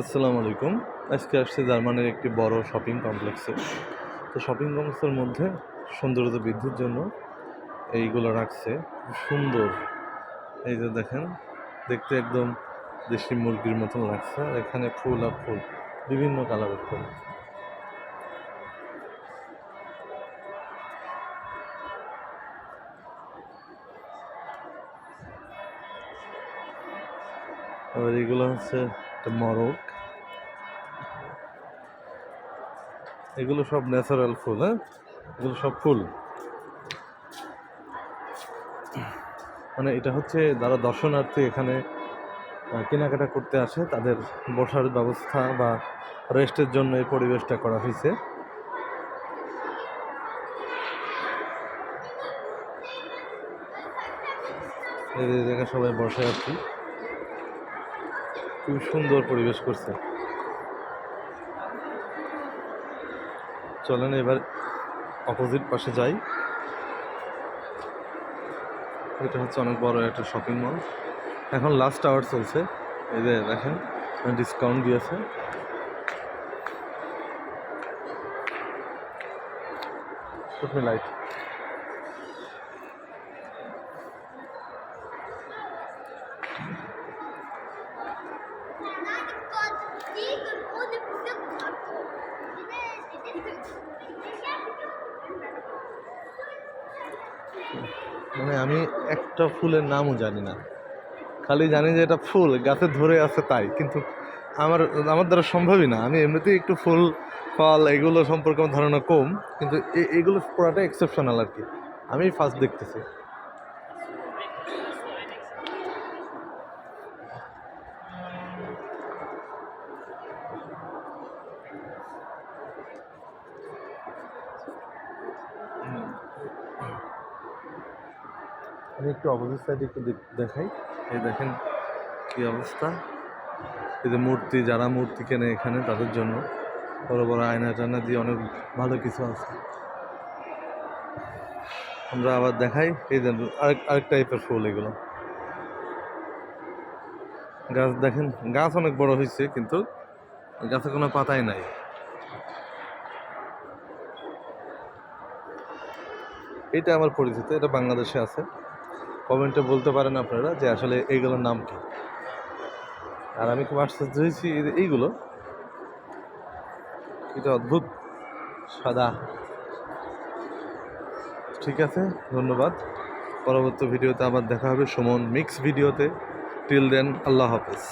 আসসালামু আলাইকুম। আজকে আসছে জার্মানির একটি বড় শপিং কমপ্লেক্সে তো শপিং কমপ্লেক্সের মধ্যে সৌন্দর্য বৃদ্ধির জন্য এইগুলো রাখছে। সুন্দর। এই যে দেখেন, দেখতে একদম দেশি মুরগির মতন লাগছে। আর এখানে ফুল আর ফুল, বিভিন্ন কালারের ফুল। আবার এগুলো হচ্ছে একটা মরক এগুলো সব ন্যাচারাল ফুল হ্যাঁ? এগুলো সব ফুল। মানে এটা হচ্ছে যারা দর্শনার্থী এখানে কেনাকাটা করতে আসে, তাদের বসার ব্যবস্থা বা রেস্টের জন্য এই পরিবেশটা করা হয়েছে। জায়গায় সবাই বসে কি খুব সুন্দর পরিবেশ করছে। চলেন এবার অপোজিট পাশে যাই। এটা হচ্ছে অনেক বড় একটা শপিং মল এখন লাস্ট আওয়ার চলছে। এই যে দেখেন ডিসকাউন্ট দিয়েছে। Put me মানে আমি একটা ফুলের নামও জানি না। খালি জানি যে এটা ফুল, গাছে ধরে আছে তাই, কিন্তু আমার আমার দ্বারা সম্ভবই না। আমি এমনিতেই একটু ফুল, ফল এগুলো সম্পর্কে আমার ধারণা কম, কিন্তু এগুলো পুরাটা এক্সেপশনাল আর কি। আমি ফার্স্ট দেখতেছি। আমি একটু অপোজিট সাইডে একটু দেখ- দেখাই। এই দেখেন কি অবস্থা। এই যে মূর্তি, যারা মূর্তি কেনে এখানে, তাদের জন্য বড় বড় আয়না টায়না দিয়ে অনেক ভালো কিছু আছে। আমরা আবার দেখাই। এই যে আরেক আরেক টাইপের ফুল এগুলো। গাছ দেখেন, গাছ অনেক বড় হয়েছে, কিন্তু গাছে কোনো পাতাই নাই। এটা আমার পরিচিত, এটা বাংলাদেশে আছে। কমেন্টে বলতে পারেন আপনারা যে আসলে এইগুলোর নাম কি। আর আমি খুব আশ্চর্য হয়েছি এই এইগুলো। এটা অদ্ভুত। সাদা। ঠিক আছে, ধন্যবাদ। পরবর্তী ভিডিওতে আবার দেখা হবে সুমন মিক্স ভিডিওতে। টিল দেন, আল্লাহ হাফেজ।